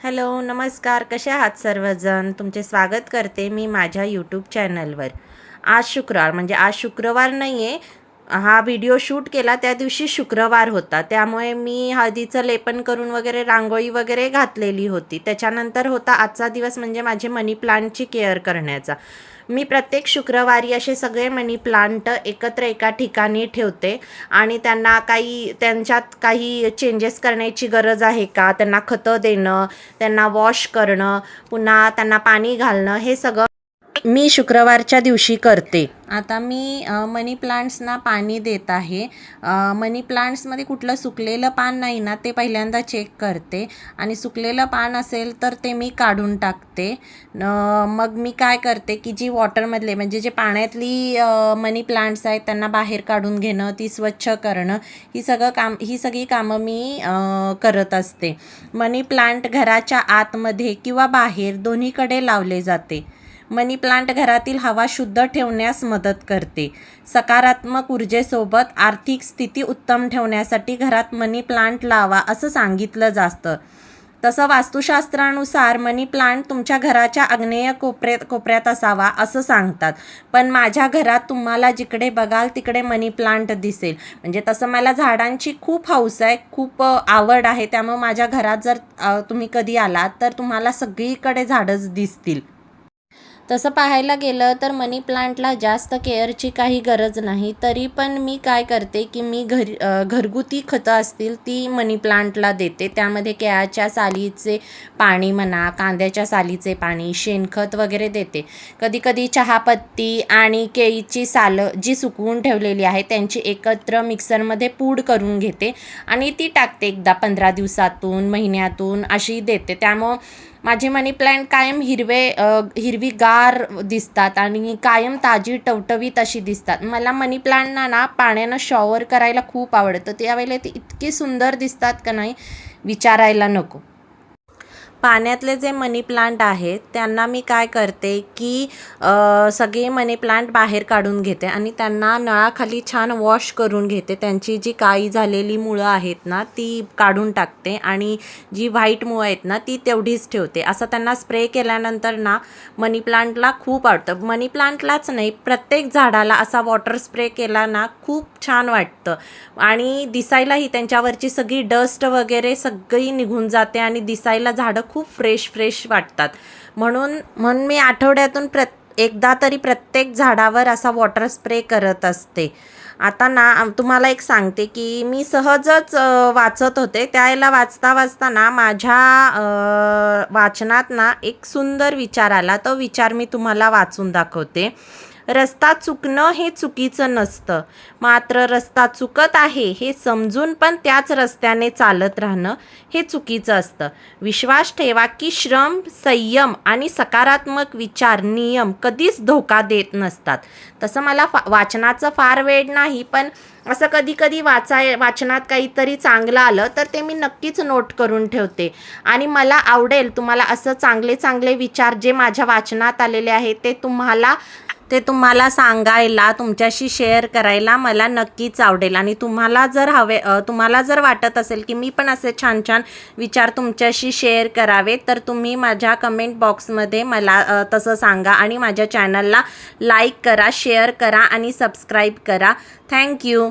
Hello नमस्कार. कसे आहात सर्वजण? तुमचे स्वागत करते मी माझ्या यूट्यूब चॅनलवर आज शुक्रवार म्हणजे आज शुक्रवार नाही आहे हा व्हिडिओ शूट केला त्या दिवशी शुक्रवार होता. त्यामुळे मी हळदीचं लेपन करून वगैरे रांगोळी वगैरे घातलेली होती. त्याच्यानंतर होता आजचा दिवस म्हणजे माझे मनी प्लांटची केअर करण्याचा. मी प्रत्येक शुक्रवारी असे सगळे मनी प्लांट एकत्र एका ठिकाणी ठेवते. आणि त्यांना काही त्यांच्यात काही चेंजेस करण्याची गरज आहे का? त्यांना खतं देणं त्यांना वॉश करणं पुन्हा त्यांना पाणी घालणं हे सगळं मी शुक्रवारच्या दिवशी करते. आता मी मनी प्लांट्सना पाणी देत आहे. मनी प्लांट्समध्ये कुठलं सुकलेलं पान नाही ना ते पहिल्यांदा चेक करते. आणि सुकलेलं पान असेल तर ते मी काढून टाकते. न मग मी काय करते की जी वॉटरमधले म्हणजे जे पाण्यातली मनी प्लांट्स आहेत त्यांना बाहेर काढून घेणं ती स्वच्छ करणं ही सगळं काम ही सगळी कामं मी करत असते. मनी प्लांट घराच्या आतमध्ये किंवा बाहेर दोन्हीकडे लावले जाते. मनी प्लांट घरातील हवा शुद्ध ठेवण्यास मदत करते. सकारात्मक ऊर्जेसोबत आर्थिक स्थिती उत्तम ठेवण्यासाठी घरात मनी प्लांट लावा असं सांगितलं जातं. तसं वास्तुशास्त्रानुसार मनी प्लांट तुमच्या घराच्या आग्नेय कोपऱ्यात कोपऱ्यात असावा असं सांगतात. पण माझ्या घरात तुम्हाला जिकडे बघाल तिकडे मनी प्लांट दिसेल. म्हणजे तसं मला झाडांची खूप हौस आहे खूप आवड आहे. त्यामुळे माझ्या घरात जर तुम्ही कधी आलात तर तुम्हाला सगळीकडे झाडंच दिसतील. तसं पाहायला गेलं तर मनी प्लांटला जास्त केअरची काही गरज नाही. तरी पण मी काय करते की मी घरी घरगुती खतं असतील ती मनी प्लांटला देते. त्यामध्ये केळाच्या सालीचे पाणी म्हणा कांद्याच्या सालीचे पाणी शेणखत वगैरे देते. कधी कधी चहापत्ती आणि केळीची सालं जी सुकवून ठेवलेली आहे त्यांची एकत्र मिक्सरमध्ये पूड करून घेते आणि ती टाकते एकदा पंधरा दिवसातून महिन्यातून अशी देते. त्यामुळं माझे मनी प्लॅन्ट कायम हिरवे हिरवीगार दिसतात आणि कायम ताजी टवटवीत अशी दिसतात. मला मनी प्लांटना ना पाण्यानं शॉवर करायला खूप आवडतं. त्यावेळेला ते इतके सुंदर दिसतात का नाही विचारायला नको. पाण्यातले जे मनी प्लांट आहेत त्यांना मी काय करते की सगळे मनी प्लांट बाहेर काढून घेते आणि त्यांना नळाखाली छान वॉश करून घेते. त्यांची जी काळी झालेली मुळं आहेत ना ती काढून टाकते आणि जी व्हाईट मुळं आहेत ना ती तेवढीच ठेवते. असं त्यांना स्प्रे केल्यानंतर ना मनी प्लांटला खूप आवडतं. मनी प्लांटलाच नाही प्रत्येक झाडाला असा वॉटर स्प्रे केला ना खूप छान वाटतं. आणि दिसायलाही त्यांच्यावरची सगळी डस्ट वगैरे सगळी निघून जाते आणि दिसायला झाडं खूप फ्रेश फ्रेश वाटतात. म्हणून म्हणून मी आठवड्यातून प्रत एकदा तरी प्रत्येक झाडावर असा वॉटर स्प्रे करत असते. आता ना तुम्हाला एक सांगते की मी सहजच वाचत होते. त्यावेळेला वाचता वाचता ना माझ्या वाचनात ना एक सुंदर विचार आला. तो विचार मी तुम्हाला वाचून दाखवते. रस्ता चुकणं हे चुकीचं नसतं. मात्र रस्ता चुकत आहे हे समजून पण त्याच रस्त्याने चालत राहणं हे चुकीचं असतं. विश्वास ठेवा की श्रम संयम आणि सकारात्मक विचार नियम कधीच धोका देत नसतात. तसं मला फा वाचनाचं फार वेळ नाही पण असं कधी कधी वाचाय वाचनात काहीतरी चांगलं आलं तर ते मी नक्कीच नोट करून ठेवते. आणि मला आवडेल तुम्हाला असं चांगले चांगले विचार जे माझ्या वाचनात आलेले आहेत ते तुम्हाला ते तुम्हाला सांगायला तुमच्याशी शेअर करायला मला नक्कीच आवडेल. आणि तुम्हाला जर हवे तुम्हाला जर वाटत असेल की मी पण असे छान छान विचार तुमच्याशी शेअर करावे तर तुम्ही माझ्या कमेंट बॉक्समध्ये मला तसं सांगा आणि माझ्या चॅनलला लाईक करा शेअर करा आणि सबस्क्राईब करा. थँक्यू